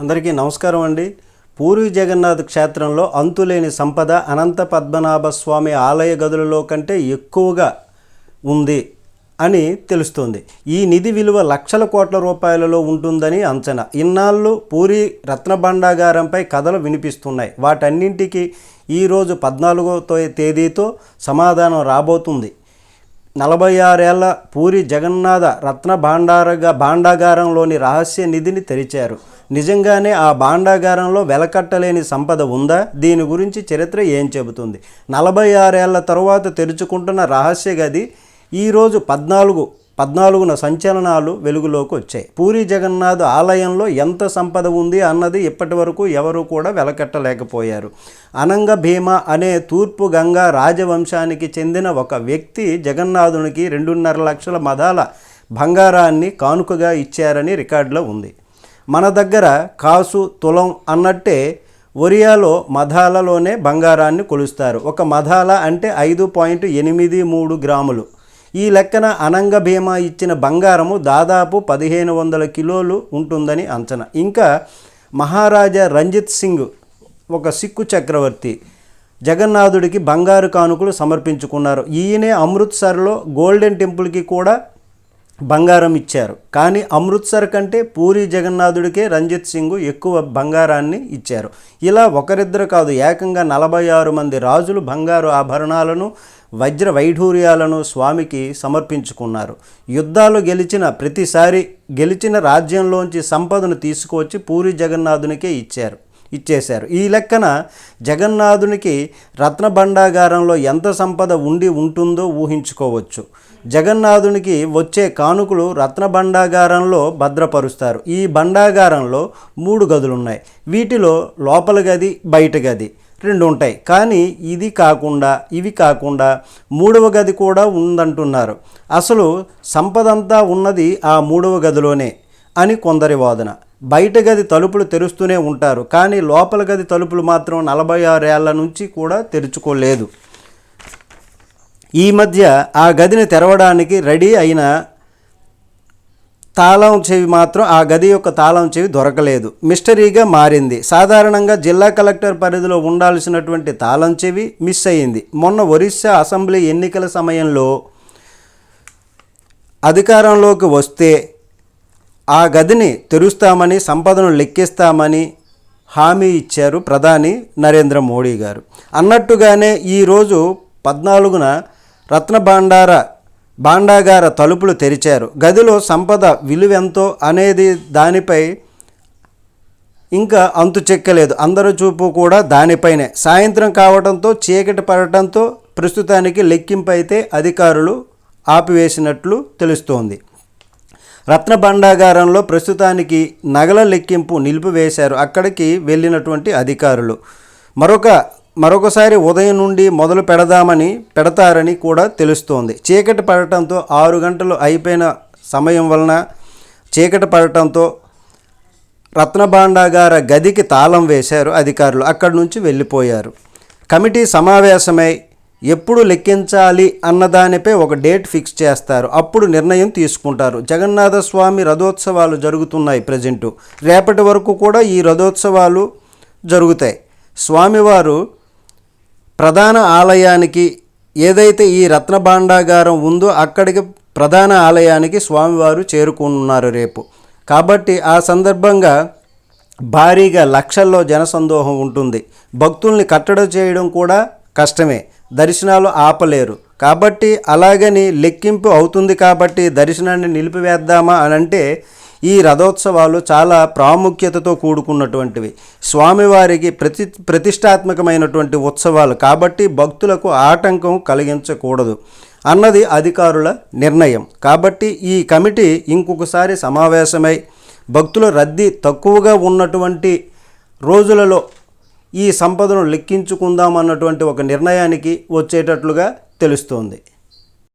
అందరికీ నమస్కారం అండి. పూరి జగన్నాథ్ క్షేత్రంలో అంతులేని సంపద అనంత పద్మనాభ స్వామి ఆలయ గదులలో కంటే ఎక్కువగా ఉంది అని తెలుస్తోంది. ఈ నిధి విలువ లక్షల కోట్ల రూపాయలలో ఉంటుందని అంచనా. ఇన్నాళ్ళు పూరి రత్నభండాగారంపై కథలు వినిపిస్తున్నాయి. వాటన్నింటికి ఈరోజు పద్నాలుగో తేదీతో సమాధానం రాబోతుంది. నలభై ఆరేళ్ళ పూరి జగన్నాథ రత్న భాండారగా భాండాగారంలోని రహస్య నిధిని తెరిచారు. నిజంగానే ఆ భాండాగారంలో వెలకట్టలేని సంపద ఉందా? దీని గురించి చరిత్ర ఏం చెబుతుంది? నలభై ఆరేళ్ళ తరువాత తెరుచుకుంటున్న రహస్య గది ఈరోజు పద్నాలుగు పద్నాలుగున సంచలనాలు వెలుగులోకి వచ్చాయి. పూరి జగన్నాథ్ ఆలయంలో ఎంత సంపద ఉంది అన్నది ఇప్పటి వరకు ఎవరూ కూడా వెలకట్టలేకపోయారు. అనంగ భీమ అనే తూర్పు గంగా రాజవంశానికి చెందిన ఒక వ్యక్తి జగన్నాథునికి రెండున్నర లక్షల మదాల బంగారాన్ని కానుకగా ఇచ్చారని రికార్డులో ఉంది. మన దగ్గర కాసు తులం అన్నట్టే ఒరియాలో మధాలలోనే బంగారాన్ని కొలుస్తారు. ఒక మధాల అంటే ఐదు పాయింట్ ఎనిమిది మూడు గ్రాములు. ఈ లెక్కన అనంగ భీమా ఇచ్చిన బంగారము దాదాపు పదిహేను వందల కిలోలు ఉంటుందని అంచనా. ఇంకా మహారాజా రంజిత్ సింగ్ ఒక సిక్కు చక్రవర్తి. జగన్నాథుడికి బంగారు కానుకలు సమర్పించుకున్నారు. ఈయనే అమృత్సర్లో గోల్డెన్ టెంపుల్కి కూడా బంగారం ఇచ్చారు. కానీ అమృత్సర్ కంటే పూరి జగన్నాథుడికే రంజిత్ సింగ్ ఎక్కువ బంగారాన్ని ఇచ్చారు. ఇలా ఒకరిద్దరు కాదు ఏకంగా నలభై ఆరు మంది రాజులు బంగారు ఆభరణాలను వజ్ర వైఢూర్యాలను స్వామికి సమర్పించుకున్నారు. యుద్ధాలు గెలిచిన ప్రతిసారి గెలిచిన రాజ్యంలోంచి సంపదను తీసుకువచ్చి పూరి జగన్నాథునికే ఇచ్చారు. ఇచ్చేశారు. ఈ లెక్కన జగన్నాథునికి రత్న భండాగారంలో ఎంత సంపద ఉండి ఉంటుందో ఊహించుకోవచ్చు. జగన్నాథునికి వచ్చే కానుకలు రత్న భండాగారంలో భద్రపరుస్తారు. ఈ భండాగారంలో మూడు గదులున్నాయి. వీటిలో లోపల గది బయట గది రెండు ఉంటాయి. కానీ ఇది కాకుండా ఇవి కాకుండా మూడవ గది కూడా ఉందంటున్నారు. అసలు సంపదంతా ఉన్నది ఆ మూడవ గదిలోనే అని కొందరి వాదన. బయట గది తలుపులు తెరుస్తూనే ఉంటారు కానీ లోపల గది తలుపులు మాత్రం నలభై ఆరేళ్ళ నుంచి కూడా తెరుచుకోలేదు. ఈ మధ్య ఆ గదిని తెరవడానికి రెడీ అయిన తాళం చెవి మాత్రం ఆ గది యొక్క తాళం చెవి దొరకలేదు. మిస్టరీగా మారింది. సాధారణంగా జిల్లా కలెక్టర్ పరిధిలో ఉండాల్సినటువంటి తాళం చెవి మిస్ అయింది మొన్న ఒరిస్సా అసెంబ్లీ ఎన్నికల సమయంలో అధికారంలోకి వస్తే ఆ గదిని తెరుస్తామని సంపదను లెక్కిస్తామని హామీ ఇచ్చారు ప్రధాని నరేంద్ర మోడీ గారు. అన్నట్టుగానే ఈరోజు పద్నాలుగున రత్న భాండార భాండాగార తలుపులు తెరిచారు. గదిలో సంపద విలువెంతో అనేది దానిపై ఇంకా అంతు చెక్కలేదు. అందరి చూపు కూడా దానిపైనే. సాయంత్రం కావడంతో చీకటి పడటంతో ప్రస్తుతానికి లెక్కింపు అయితే అధికారులు ఆపివేసినట్లు తెలుస్తోంది. రత్న భండాగారంలో ప్రస్తుతానికి నగల లెక్కింపు నిలిపివేశారు. అక్కడికి వెళ్ళినటువంటి అధికారులు. మరొక మరొకసారి ఉదయం నుండి మొదలు పెడదామని పెడతారని కూడా తెలుస్తోంది. చీకటి పడటంతో ఆరు గంటలు అయిపోయిన సమయం వలన చీకటి పడటంతో రత్నభాండాగార గదికి తాళం వేశారు అధికారులు. అక్కడి నుంచి వెళ్ళిపోయారు. కమిటీ సమావేశమై ఎప్పుడు లెక్కించాలి అన్నదానిపై ఒక డేట్ ఫిక్స్ చేస్తారు. అప్పుడు నిర్ణయం తీసుకుంటారు. జగన్నాథ స్వామి రథోత్సవాలు జరుగుతున్నాయి ప్రజెంటు. రేపటి వరకు కూడా ఈ రథోత్సవాలు జరుగుతాయి. స్వామివారు ప్రధాన ఆలయానికి ఏదైతే ఈ రత్నభాండాగారం ఉందో అక్కడికి ప్రధాన ఆలయానికి స్వామివారు చేరుకున్నారు రేపు. కాబట్టి ఆ సందర్భంగా భారీగా లక్షల్లో జనసందోహం ఉంటుంది. భక్తుల్ని కట్టడి చేయడం కూడా కష్టమే. దర్శనాలు ఆపలేరు. కాబట్టి అలాగని లెక్కింపు అవుతుంది కాబట్టి దర్శనాన్ని నిలిపివేద్దామా అని అంటే ఈ రథోత్సవాలు చాలా ప్రాముఖ్యతతో కూడుకున్నటువంటివి. స్వామివారికి ప్రతి ప్రతిష్టాత్మకమైనటువంటి ఉత్సవాలు కాబట్టి భక్తులకు ఆటంకం కలిగించకూడదు అన్నది అధికారుల నిర్ణయం. కాబట్టి ఈ కమిటీ ఇంకొకసారి సమావేశమై భక్తుల రద్దీ తక్కువగా ఉన్నటువంటి రోజులలో ఈ సంపదను లెక్కించుకుందాం అన్నటువంటి ఒక నిర్ణయానికి వచ్చేటట్లుగా తెలుస్తోంది.